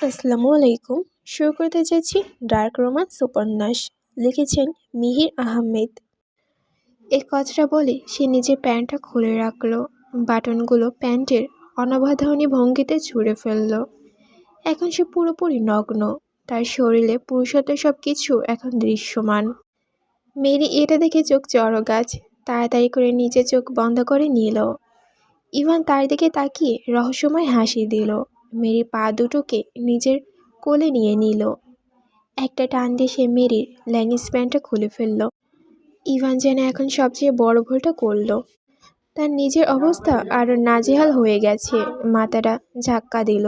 আসসালামু আলাইকুম। শুরু করতে চাইছি ডার্ক রোমান্স উপন্যাস। লিখেছেন মিহির আহমেদ। এই কথাটা বলে সে নিজের প্যান্টটা খুলে রাখল। বাটনগুলো প্যান্টের অনাবাধানী ভঙ্গিতে ছুঁড়ে ফেলল। এখন সে পুরোপুরি নগ্ন। তার শরীরে পুরুষত্ব সব কিছু এখন দৃশ্যমান। মেরি এটা দেখে চোখ চড়ো গাছ। তাড়াতাড়ি করে নিজে চোখ বন্ধ করে নিল। ইভান তার দিকে তাকিয়ে রহস্যময় হাসি দিল। মেরির পা দুটোকে নিজের কোলে নিয়ে নিল। একটা টান দিয়ে সে মেরির ল্যাঙ্গিস প্যান্টটা খুলে ফেলল। ইভান যেন এখন সবচেয়ে বড় ভুলটা করল। তার নিজের অবস্থা আরও নাজেহাল হয়ে গেছে। মাথাটা ঝাক্কা দিল।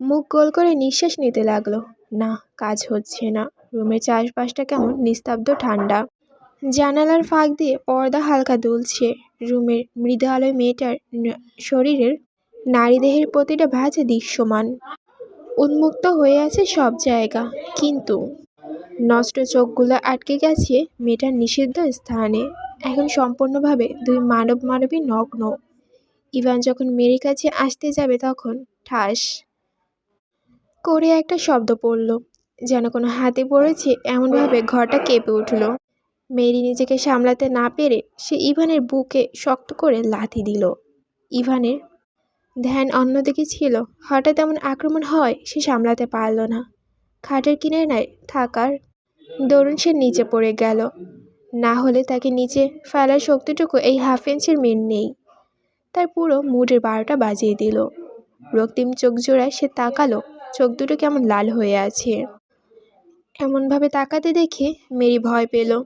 মুখ গোল করে নিঃশ্বাস নিতে লাগল। না, কাজ হচ্ছে না। রুমের চারপাশটা কেমন নিস্তব্ধ ঠান্ডা। জানালার ফাঁক দিয়ে পর্দা হালকা দুলছে। রুমের মৃদু আলোয় মেয়েটার শরীরের নারীদেহের প্রতিটা ভাঁজ দৃশ্যমান। উন্মুক্ত হয়ে আছে সব জায়গা। কিন্তু নষ্ট চোখগুলো আটকে গেছে মেয়েটার নিষিদ্ধ স্থানে। এখন সম্পূর্ণভাবে দুই মানব মানবী নগ্ন। ইভান যখন মেরির কাছে আসতে যাবে তখন ঠাস করে একটা শব্দ পড়ল, যেন কোনো হাতে পড়েছে এমনভাবে ঘরটা কেঁপে উঠল। মেরি নিজেকে সামলাতে না পেরে সে ইভানের বুকে শক্ত করে লাথি দিল। ইভানের ধ্যান অন্যদিকে ছিল। হঠাৎ এমন আক্রমণ হয়, সে সামলাতে পারল না। খাটের কিনারায় থাকার দরুন সে নিচে পড়ে গেল। না হলে তাকে নিচে ফেলার শক্তিটুকু এই হাফ ইঞ্চের মেন নেই। তার পুরো মুডের বারোটা বাজিয়ে দিল। রক্তিম চোখ জোড়ায় সে তাকালো। চোখ দুটো কেমন লাল হয়ে আছে। এমনভাবে তাকাতে দেখে মেরি ভয় পেল।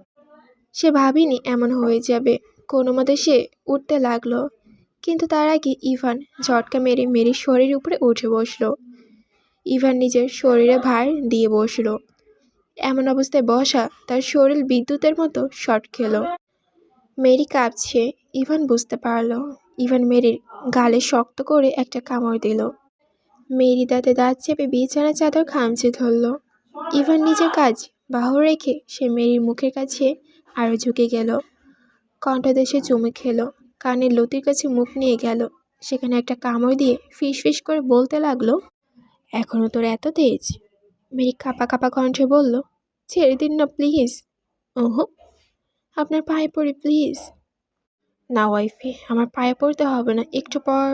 সে ভাবিনি এমন হয়ে যাবে। কোনো মতে সে উঠতে লাগল। কিন্তু তার আগে ইভান ঝটকা মেরে মেরির শরীর উপরে উঠে বসল। ইভান নিজের শরীরে ভার দিয়ে বসল। এমন অবস্থায় বসা তার শরীর বিদ্যুতের মতো শট খেলো। মেরি কাঁপছে, ইভান বুঝতে পারল। ইভান মেরির গালে শক্ত করে একটা কামড় দিল। মেরি দাঁতে দাঁত চেপে বিছানা চাদর খামচে ধরল। ইভান নিজের কাজ বাহু রেখে সে মেরির মুখের কাছে আরও ঝুঁকে গেল। কণ্ঠদেশে চুমে খেলো। কানের লতির কাছে মুখ নিয়ে গেল। সেখানে একটা কামড় দিয়ে ফিস ফিস করে বলতে লাগল এখনও তোর এত তেজ? মেরি কাপা কাপা কণ্ঠে বলল, ছেড়ে দিন না প্লিজ। ওহো, আপনার পায়ে পড়ি প্লিজ। না ওয়াইফি, আমার পায়ে পড়তে হবে না। একটু পর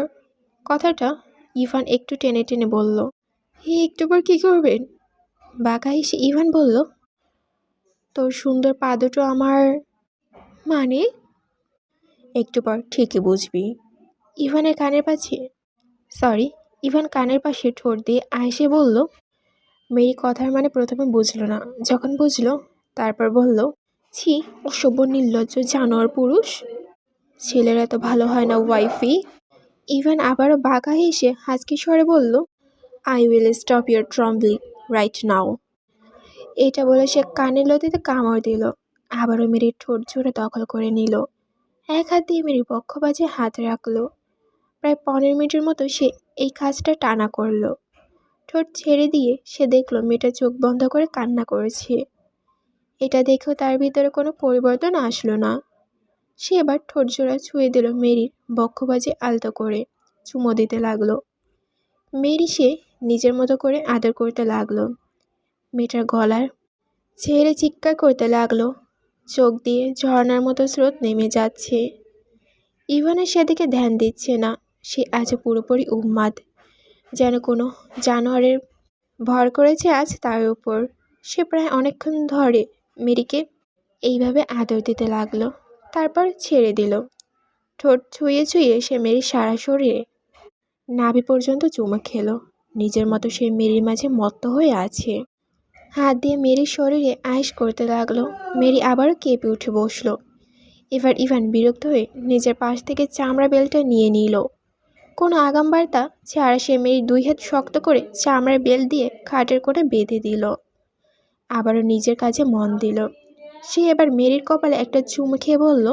কথাটা ইভান একটু টেনে টেনে বলল হে একটু পর কী করবেন? বাঘা এসে ইভান বলল, তোর সুন্দর পা দুটো আমার মানে একটু পর ঠিকই বুঝবি। ইভানের কানের পাশে সরি ইভান কানের পাশে ঠোঁট দিয়ে আয়েসে বলল, মেরি কথার মানে প্রথমে বুঝলো না। যখন বুঝলো, তারপর বলল, ছি, অসভ্য নির্লজ্জ জানোয়ার পুরুষ। ছেলেরা তো ভালো হয় না ওয়াইফি ইভান আবারও বাঁকা হেসে হাসকি স্বরে বলল I will stop your trembling right now এটা বলে সে কানের লতিতে কামড় দিল। আবারও মেরির ঠোঁট জোরে দখল করে নিল। এক হাত দিয়ে মেরির পক্ষ বাজে হাত রাখল। প্রায় পনেরো মিনিটের মতো সে এই কাজটা টানা করল। ঠোঁট ছেড়ে দিয়ে সে দেখল মেয়েটা চোখ বন্ধ করে কান্না করেছে। এটা দেখেও তার ভিতরে কোনো পরিবর্তন আসলো না। সে এবার ঠোঁট জোড়া ছুঁয়ে দিল মেরির বক্ষবাজে আলতো করে, চুমো দিতে লাগল। মেরি সে নিজের মতো করে আদর করতে লাগল। মেয়েটার গলার ছেড়ে চিৎকার করতে লাগল। চোখ দিয়ে ঝর্নার মতো স্রোত নেমে যাচ্ছে। ইভানের সেদিকে ধ্যান দিচ্ছে না, সে আজ পুরোপুরি উন্মাদ। যেন কোনো জানোয়ারের ভর করেছে আজ তার উপর। সে প্রায় অনেকক্ষণ ধরে মেরিকে এইভাবে আদর দিতে লাগল, তারপর ছেড়ে দিল। ঠোঁট ছুঁয়ে ছুঁয়ে সে মেরির সারা শরীরে নাভি পর্যন্ত চুমা খেলো। নিজের মতো সে মেরির মাঝে মত্ত হয়ে আছে। হাত দিয়ে মেরির শরীরে আয়েস করতে লাগল। মেরি আবারও কেঁপে উঠে বসল। এবার ইভান বিরক্ত হয়ে নিজের পাশ থেকে চামড়া বেলটা নিয়ে নিল। কোনো আগাম বার্তা ছাড়া সে মেরির দুই হাত শক্ত করে চামড়ার বেল দিয়ে খাটের কোণে বেঁধে দিল। আবারও নিজের কাজে মন দিল। সে এবার মেরির কপালে একটা চুমু খেয়ে বলল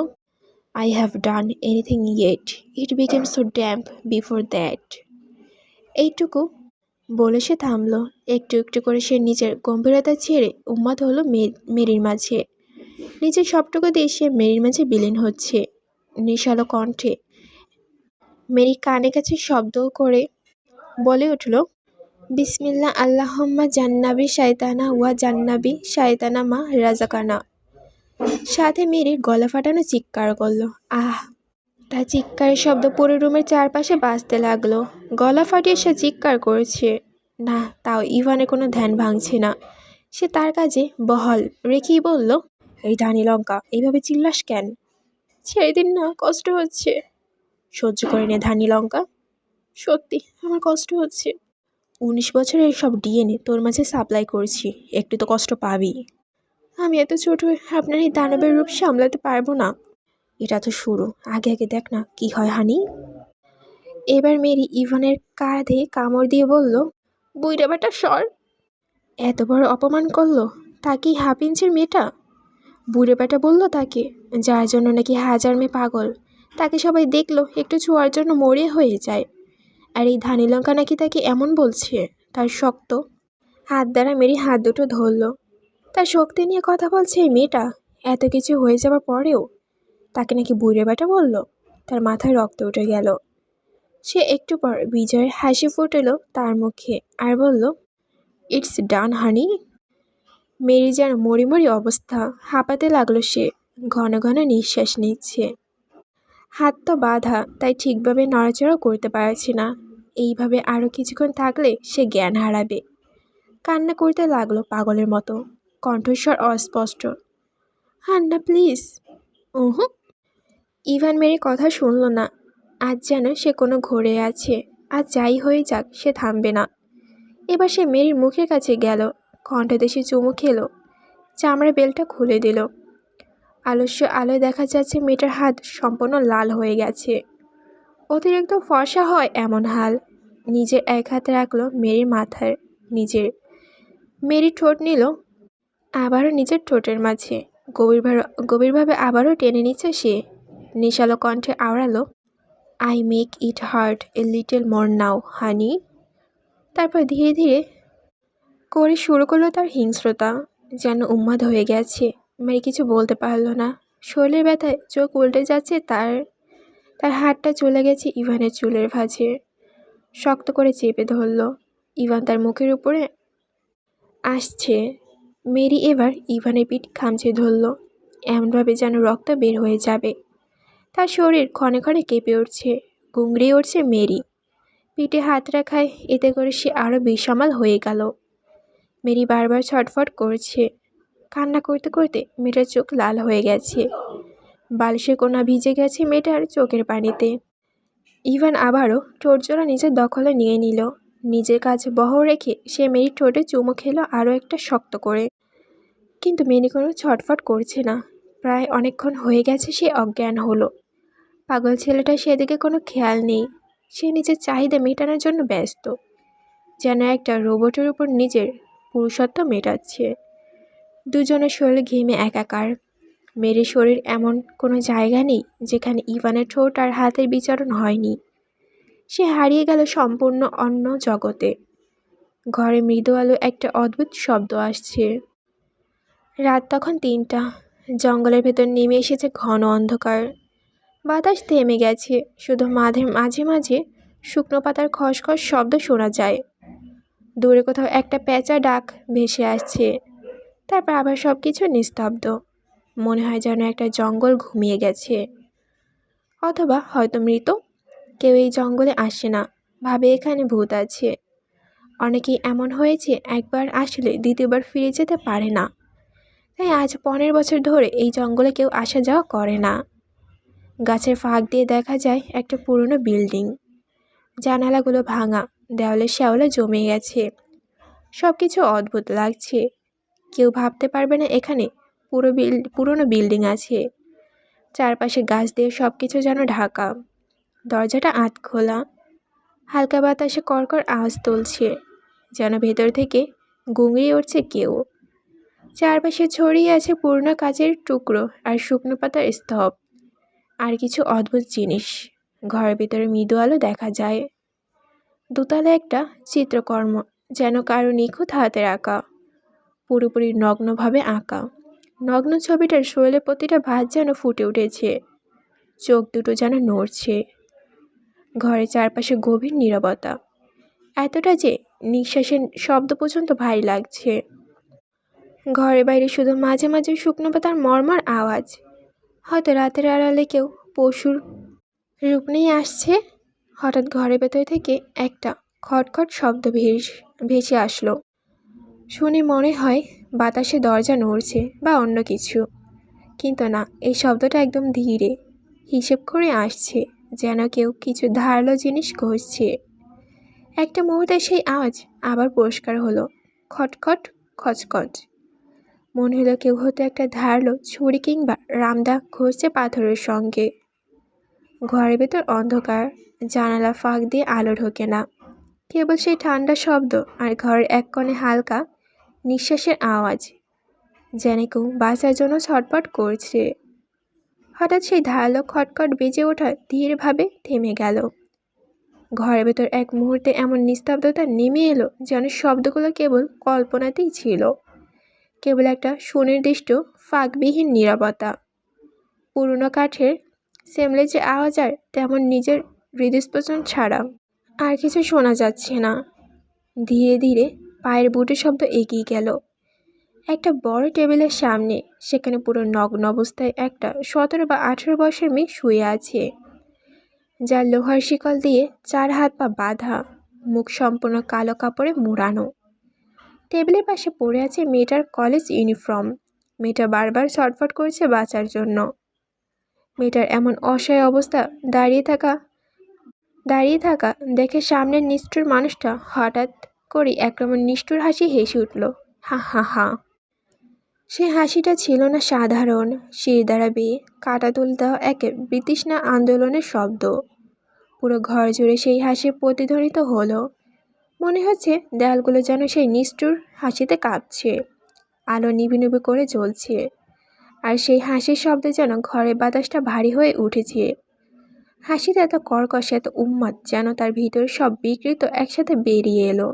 I have done anything yet it became so damp before that এইটুকু বলে সে থামল। একটু একটু করে সে নিজের গম্ভীরতা ছেড়ে উন্মাদ হলো মেরির মাঝে। নিজের সবটুকু দিয়ে সে মেরির মাঝে বিলীন হচ্ছে। নিশালো কণ্ঠে মেরি কানে কাছে শব্দ করে বলে উঠল বিসমিল্লা আল্লাহম্মা জান্নাবি শায়তানা ওয়া জান্নাবি শায়তানা মা রাজাকানা সাথে মেরির গলা ফাটানো চিৎকার করল, আহ তার চিৎকারের শব্দ পুরো রুমের চারপাশে বাজতে লাগল। গলা ফাটিয়ে সে চিৎকার করেছে। না, তাও ইভানে কোনো ধ্যান ভাঙছে না। সে তার কাজে বহল। রেখেই বলল, এই ধানি লঙ্কা এইভাবে চিল্লাস কেন? ছেড়ে দিন না, কষ্ট হচ্ছে। সহ্য করে নে ধানি লঙ্কা। সত্যি, আমার কষ্ট হচ্ছে। উনিশ বছরের সব ডিএনএ তোর মাঝে সাপ্লাই করছি, একটু তো কষ্ট পাবি। আমি এত ছোট, আপনার এই দানবের রূপ সামলাতে পারব না। এটা তো শুরু। আগে আগে দেখ না কি হয় হানি। এবার মেরি ইভানের কাঁধে কামড় দিয়ে বলল বুইটা বেটা, সর। এত বড় অপমান করল তাকেই হাফ ইঞ্চের মেয়েটা? বুড়ে বেটা বলল তাকে, যার জন্য নাকি হাজার মেয়ে পাগল। তাকে সবাই দেখল, একটু ছোঁয়ার জন্য মরে হয়ে যায়। আর এই ধানি লঙ্কা নাকি তাকে এমন বলছে, তার শক্ত। হাত দ্বারা মেরি হাত দুটো ধরলো। তার শক্তি নিয়ে কথা বলছে এই মেয়েটা। এত কিছু হয়ে যাওয়ার পরেও তাকে নাকি বুড়ে বেটা বলল? তার মাথায় রক্ত উঠে গেল। সে একটু পর বিজয়ের হাসি ফুটেলো তার মুখে আর বলল ইটস ডান হানি মেরি যেন মরি মরি অবস্থা, হাঁপাতে লাগল সে, ঘন ঘন নিঃশ্বাস নিচ্ছে। হাত তো বাঁধা, তাই ঠিকভাবে নড়াচড়া করতে পারছে না। এইভাবে আরও কিছুক্ষণ থাকলে সে জ্ঞান হারাবে। কান্না করতে লাগল পাগলের মতো, কণ্ঠস্বর অস্পষ্ট। হান্না প্লিজ উহু ইভান মেরি কথা শুনল না। আজ যেন সে কোনো ঘোরে আছে আর যাই হয়ে যাক, সে থামবে না। এবার সে মেরির মুখের কাছে গেল কণ্ঠদেশে চুমু খেলো, চামড়া বেলটা খুলে দিল। আলস্য আলোয় দেখা যাচ্ছে মেয়েটার হাত সম্পূর্ণ লাল হয়ে গেছে। অতিরিক্ত ফর্সা হয় এমন হাল। নিজের এক হাতে রাখল মেরির মাথার নিজের। মেরি ঠোঁট নিল, আবারও নিজের ঠোঁটের মাঝে। গভীরভাবে গভীরভাবে আবারও টেনে নিচ্ছে সে। নিশালো কণ্ঠে আওড়ালো I make it hurt a little more now honey তারপর ধীরে ধীরে করে শুরু করল তার হিংস্রতা, যেন উন্মাদ হয়ে গেছে। মেরি কিছু বলতে পারল না। শরীরের ব্যথায় চোখ উল্টে যাচ্ছে, তার তার হাতটা চলে গেছে ইভানের চুলের ভাঁজে। শক্ত করে চেপে ধরলো। ইভান তার মুখের উপরে আসছে। মেরি এবার ইভানের পিঠ খামচে ধরল। এমনভাবে যেন রক্ত বের হয়ে যাবে। তার শরীর ক্ষণে ক্ষণে কেঁপে উঠছে, গুংড়িয়ে উঠছে মেরি। পিঠে হাত রাখায় এতে করে সে আরও বেসামাল হয়ে গেল। মেরি বারবার ছটফট করছে। কান্না করতে করতে মেয়েটার চোখ লাল হয়ে গেছে। বালিশে কোনা ভিজে গেছে মেয়েটার চোখের পানিতে। ইভান আবারও ঠোঁটজোড়া নিজের দখলে নিয়ে নিল। নিজের কাছে বহ রেখে সে মেরির ঠোঁটে চুমু খেলো আরও একটা শক্ত করে। কিন্তু মেরি কোনো ছটফট করছে না। প্রায় অনেকক্ষণ হয়ে গেছে সে অজ্ঞান হলো। পাগল ছেলেটা সেদিকে কোনো খেয়াল নেই। সে নিজের চাহিদা মেটানোর জন্য ব্যস্ত। যেন একটা রোবটের উপর নিজের পুরুষত্ব মেটাচ্ছে। দুজনের শরীর ঘেমে একাকার। মেরে শরীর এমন কোনো জায়গা নেই যেখানে ইভানের ঠোঁট আর হাতের বিচারণ হয়নি। সে হারিয়ে গেল সম্পূর্ণ অন্য জগতে। ঘরে মৃদু আলো একটা অদ্ভুত শব্দ আসছে। রাত তখন তিনটা। জঙ্গলের ভেতর নেমে এসেছে ঘন অন্ধকার। বাতাস থেমে গেছে। শুধু মাঝে মাঝে মাঝে শুকনো পাতার খসখস শব্দ শোনা যায়। দূরে কোথাও একটা পেঁচা ডাক ভেসে আসছে। তারপর আবার সব কিছু নিস্তব্ধ। মনে হয় যেন একটা জঙ্গল ঘুমিয়ে গেছে। অথবা হয়তো মৃত। কেউ এই জঙ্গলে আসে না। ভাবে এখানে ভূত আছে। অনেকেই এমন হয়েছে, একবার আসলে দ্বিতীয়বার ফিরে যেতে পারে না। তাই আজ পনেরো বছর ধরে এই জঙ্গলে কেউ আসা যাওয়া করে না। গাছের ফাঁক দিয়ে দেখা যায় একটা পুরনো বিল্ডিং। জানালাগুলো ভাঙা, দেওয়ালে শ্যাওলা জমে গেছে। সব কিছু অদ্ভুত লাগছে। কেউ ভাবতে পারবে না এখানে পুরো বিল, পুরনো বিল্ডিং আছে। চারপাশে গাছ দিয়ে সব কিছু যেন ঢাকা। দরজাটা আধ খোলা। হালকা বাতাসে কড়কড় আওয়াজ তুলছে, যেন ভেতর থেকে গুঙড়িয়ে উঠছে কেউ। চারপাশে ছড়িয়ে আছে পুরনো কাচের টুকরো আর শুকনো পাতার স্তব। আর কিছু অদ্ভুত জিনিস। ঘরের ভিতরে মৃদু আলো দেখা যায়। দোতলা একটা চিত্রকর্ম যেন কারও নিখুঁত হাতে আঁকা পুরোপুরি নগ্নভাবে আঁকা। নগ্ন ছবিটার শৈলে প্রতিটা ভাত যেন ফুটে উঠেছে। চোখ দুটো যেন নড়ছে। ঘরের চারপাশে গভীর নীরবতা। এতটা যে নিঃশ্বাসের শব্দ পর্যন্ত ভারী লাগছে। ঘরে বাইরে শুধু মাঝে মাঝে শুকনো পাতার মর্মর আওয়াজ। হয়তো রাতের আড়ালে কেউ পশুর রূপ নিয়ে আসছে। হঠাৎ ঘরের ভেতর থেকে একটা খটখট শব্দ ভেস আসলো। শুনে মনে হয় বাতাসে দরজা নড়ছে বা অন্য কিছু। কিন্তু না, এই শব্দটা একদম ধীরে হিসেব করে আসছে, যেন কেউ কিছু ধারালো জিনিস ঘষছে একটা মুহূর্তে সেই আওয়াজ আবার পরিষ্কার হলো। খটখট খচখচ। মনে হলো কেউ হয়তো একটা ধারালো ছুরি কিংবা রামদা ঘষছে পাথরের সঙ্গে। ঘরের ভেতর অন্ধকার, জানালা ফাঁক দিয়ে আলো ঢোকে না। কেবল সেই ঠান্ডা শব্দ আর ঘরের এক কোণে হালকা, নিঃশ্বাসের আওয়াজ, যেন কেউ বাঁচার জন্য ছটপট করছে। হঠাৎ সেই ধারালো খটখট বেজে ওঠা ধীরভাবে থেমে গেল। ঘরের ভেতর এক মুহূর্তে এমন নিস্তব্ধতা নেমে এলো যেন শব্দগুলো কেবল কল্পনাতেই ছিল। কেবল একটা সুনির্দিষ্ট, ফাঁকবিহীন নিরাপত্তা। পুরনো কাঠের সেমলে যে আওয়াজ আর তেমন নিজের হৃদস্পন্দন ছাড়া আর কিছু শোনা যাচ্ছে না। ধীরে ধীরে পায়ের বুটের শব্দ এগিয়ে গেল। একটা বড় টেবিলের সামনে, সেখানে পুরো নগ্ন অবস্থায় একটা সতেরো বা আঠেরো বয়সের মেয়ে শুয়ে আছে। যার লোহার শিকল দিয়ে চার হাত পা বাঁধা, মুখ সম্পূর্ণ কালো কাপড়ে মোড়ানো। টেবিলের পাশে পড়ে আছে মেয়েটার কলেজ ইউনিফর্ম। মেয়েটা বারবার ছটফট করছে বাঁচার জন্য। মেয়েটার এমন অসহায় অবস্থা, দাঁড়িয়ে থাকা দাঁড়িয়ে থাকা দেখে সামনের নিষ্ঠুর মানুষটা হঠাৎ করে একরকম নিষ্ঠুর হাসি হেসে উঠল। হা হা হা। সে হাসিটা ছিল না সাধারণ। শির দ্বারা বেয়ে কাটা তুল দেওয়া এক বিতৃষ্ণা আন্দোলনের শব্দ। পুরো ঘর জুড়ে সেই হাসি প্রতিধ্বনিত হলো। মনে হচ্ছে দেয়ালগুলো যেন সেই নিষ্ঠুর হাসিতে কাঁপছে। আলো নিবি নিবি করে জ্বলছে আর সেই হাসির শব্দে যেন ঘরের বাতাসটা ভারী হয়ে উঠেছে। হাসিটা এত কর্কশ, এত উম্মাদ যেন তার ভিতরে সব বিকৃত একসাথে বেরিয়ে এলো।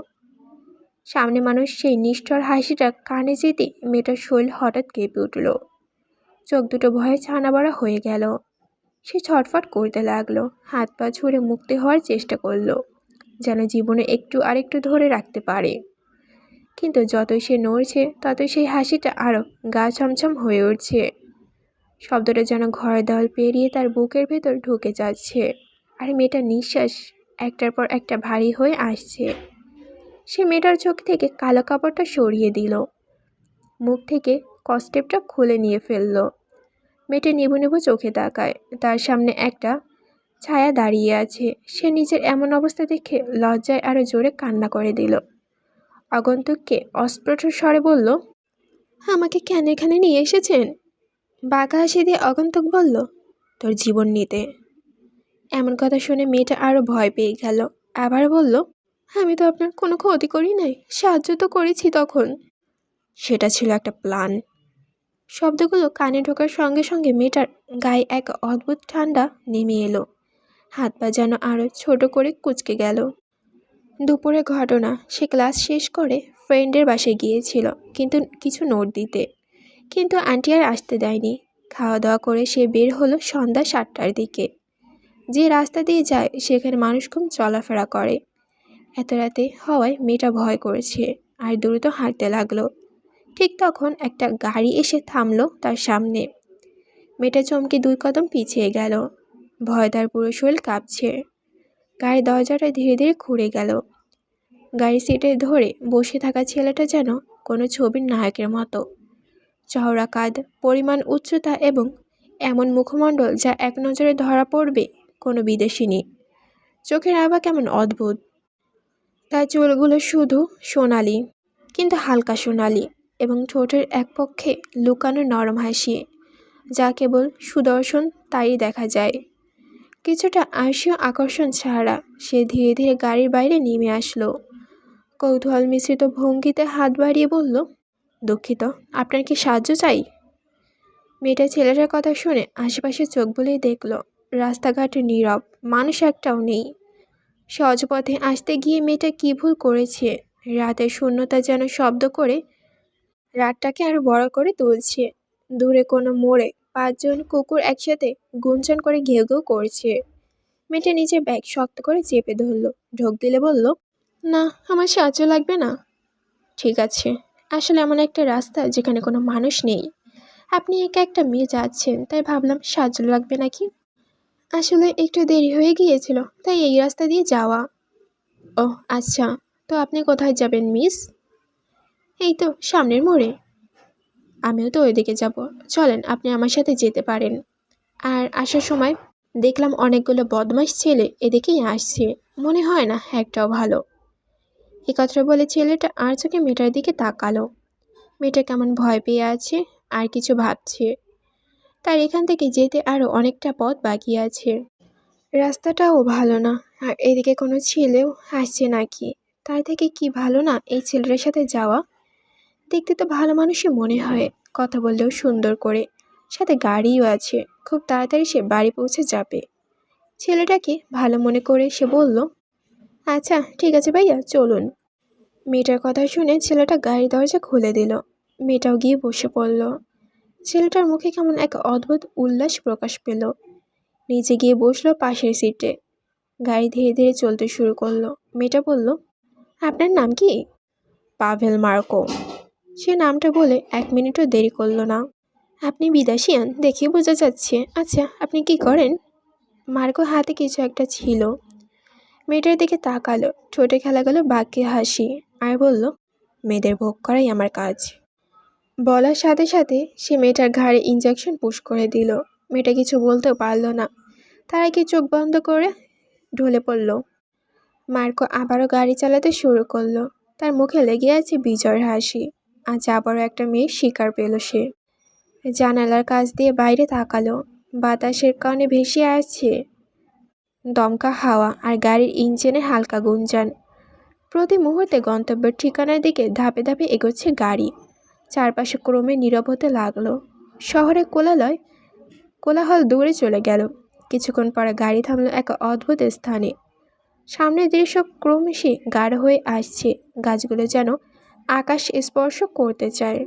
সামনে মানুষ সেই নিষ্ঠর হাসিটা কানে যেতে মেয়েটার শৈল হঠাৎ কেঁপে উঠল। চোখ দুটো ভয়ে ছানা বড়া হয়ে গেল। সে ছটফট করতে লাগল, হাত পা ছুঁড়ে মুক্তি হওয়ার চেষ্টা করল। যেন জীবনে একটু আরেকটু ধরে রাখতে পারে। কিন্তু যতই সে নড়ছে, ততই সেই হাসিটা আরও গা ছমছম হয়ে উঠছে। শব্দটা যেন ঘরের দেওয়াল পেরিয়ে তার বুকের ভেতর ঢুকে যাচ্ছে। আর মেয়েটার নিঃশ্বাস, একটার পর একটা ভারী হয়ে আসছে। সে মেয়েটার চোখ থেকে কালো কাপড়টা সরিয়ে দিল। মুখ থেকে কস্টেপটা খুলে নিয়ে ফেলল। মেয়েটা নেবু নেবু চোখে তাকায়। তার সামনে একটা ছায়া দাঁড়িয়ে আছে। সে নিজের এমন অবস্থা দেখে লজ্জায় আরও জোরে কান্না করে দিল। আগন্তুককে অস্পষ্ট স্বরে বলল, আমাকে কেন এখানে নিয়ে এসেছেন? বাঁকা হাসি দিয়ে আগন্তুক বলল, তোর জীবন নিতে। এমন কথা শুনে মেয়েটা আরও ভয় পেয়ে গেল। আবার বলল, আমি তো আপনার কোনো ক্ষতি করি নাই, সাহায্য তো করেছি তখন। সেটা ছিল একটা প্ল্যান। শব্দগুলো কানে ঢোকার সঙ্গে সঙ্গে মেয়েটার গায়ে এক অদ্ভুত ঠান্ডা নেমে এলো। হাত পা যেন আরও ছোট করে কুচকে গেল। দুপুরে ঘটনা, সে ক্লাস শেষ করে ফ্রেন্ডের বাসায় গিয়েছিল, কিন্তু কিছু নোট দিতে। কিন্তু আন্টি আর আসতে দেয়নি। খাওয়া দাওয়া করে সে বের হলো সন্ধ্যা সাতটার দিকে। যে রাস্তা দিয়ে যায়, সেখানে মানুষ খুব চলাফেরা করে। এত রাতে হওয়ায় মেয়েটা ভয় করেছে আর দ্রুত হাঁটতে লাগল। ঠিক তখন একটা গাড়ি এসে থামলো তার সামনে। মেয়েটা চমকে দুই কদম পিছিয়ে গেল। ভয় তার পুরো শরীর কাঁপছে। গাড়ির দরজাটা ধীরে ধীরে খুঁড়ে গেল। গাড়ির সিটে ধরে বসে থাকা ছেলেটা যেন কোনো ছবির নায়কের মতো। চওড়া কাঁধ, পরিমাণ উচ্চতা এবং এমন মুখমণ্ডল যা এক নজরে ধরা পড়বে কোনো বিদেশিনী। চোখের আভা কেমন অদ্ভুত। তার চুলগুলো শুধু সোনালি, কিন্তু হালকা সোনালি এবং ঠোঁটের এক পক্ষে লুকানো নরম হাসি, যা কেবল সুদর্শন তাই দেখা যায়। কিছুটা আশীয় আকর্ষণ ছাড়া সে ধীরে ধীরে গাড়ির বাইরে নেমে আসলো। কৌতূহল মিশ্রিত ভঙ্গিতে হাত বাড়িয়ে বলল, দুঃখিত, আপনার কি সাহায্য চাই? মেয়েটা ছেলেটার কথা শুনে আশেপাশে চোখ বলেই দেখল, রাস্তাঘাটে নীরব, মানুষ একটাও নেই। সহজ পথে আসতে গিয়ে মেয়েটা কী ভুল করেছে, রাতের শূন্যতা যেন শব্দ করে রাতটাকে আরও বড় করে তুলছে। দূরে কোনো মোড়ে পাঁচজন কুকুর একসাথে গুঞ্জন করে ঘেউ ঘেউ করছে। মেয়েটা নিজের ব্যাগ শক্ত করে চেপে ধরল। ঢোক দিলে বলল, না, আমার সাহায্য লাগবে না। ঠিক আছে। আসলে এমন একটা রাস্তা যেখানে কোনো মানুষ নেই। আপনি একা একটা মেয়ে যাচ্ছেন, তাই ভাবলাম সাহায্য লাগবে নাকি? আসলে একটু দেরি হয়ে গিয়েছিল, তাই এই রাস্তা দিয়ে যাওয়া। ও আচ্ছা। তো আপনি কোথায় যাবেন, মিস? এই তো, সামনের মোড়ে। আমিও তো ওইদিকে যাব। চলেন, আপনি আমার সাথে যেতে পারেন। আর আসার সময় দেখলাম অনেকগুলো বদমাশ ছেলে এদিকেই আসছে। মনে হয় না একটাও ভালো। এ কথাটা বলে ছেলেটা আর চোখে মেয়েটার দিকে তাকালো। মেয়েটা কেমন ভয় পেয়ে আছে, আর কিছু ভাবছে। তার এখান থেকে যেতে আরও অনেকটা পথ বাকি আছে। রাস্তাটাও ভালো না, আর এদিকে কোনো ছেলেও আসছে নাকি? তার থেকে কি ভালো না এই ছেলেটার সাথে যাওয়া? দেখতে তো ভালো মানুষই মনে হয়। কথা বললেও সুন্দর করে। সাথে গাড়িও আছে। খুব তাড়াতাড়ি সে বাড়ি পৌঁছে যাবে। ছেলেটাকে ভালো মনে করে সে বলল আচ্ছা ঠিক আছে ভাইয়া, চলুন। মেয়েটার কথা শুনে ছেলেটা গাড়ির দরজা খুলে দিল। মেয়েটাও গিয়ে বসে পড়ল। ছেলেটার মুখে কেমন এক অদ্ভুত উল্লাস প্রকাশ পেল। নিচে গিয়ে বসল পাশের সিটে। গাড়ি ধীরে ধীরে চলতে শুরু করল। মেয়েটা বলল, আপনার নাম কি? পাভেল মার্কো। সে নামটা বলে এক মিনিটও দেরি করল না। আপনি বিদেশিয়ান দেখে বোঝা যাচ্ছে। আচ্ছা আপনি কি করেন? মার্কো হাতে কিছু একটা ছিল। মেয়েটার দিকে তাকালো, ঠোঁটে খেলা গেল বাক্যে হাসি আর বলল, মেয়েদের ভোগ করাই আমার কাজ। বলার সাথে সাথে সে মেয়েটার ঘাড়ে ইঞ্জেকশন পুশ করে দিল। মেয়েটা কিছু বলতেও পারল না। তার আগে চোখ বন্ধ করে ঢলে পড়ল। মার্কো আবারও গাড়ি চালাতে শুরু করল। তার মুখে লেগে আছে বিজয়ের হাসি। আজ আবারও একটা মেয়ের শিকার পেল সে। জানালার কাছ দিয়ে বাইরে তাকালো। বাতাসের কানে ভেসে আসছে দমকা হাওয়া আর গাড়ির ইঞ্জিনের হালকা গুঞ্জান। প্রতি মুহূর্তে গন্তব্যের ঠিকানার দিকে ধাপে ধাপে এগোচ্ছে গাড়ি। চারপাশে ক্রমে নীরব হতে লাগল। শহরে কোলালয়, কোলাহল দূরে চলে গেল। কিছুক্ষণ পরে গাড়ি থামলো এক অদ্ভুত স্থানে। সামনের দৃশ্য ক্রমশই গাঢ় হয়ে আসছে। গাছগুলো যেন আকাশ স্পর্শ করতে চায়।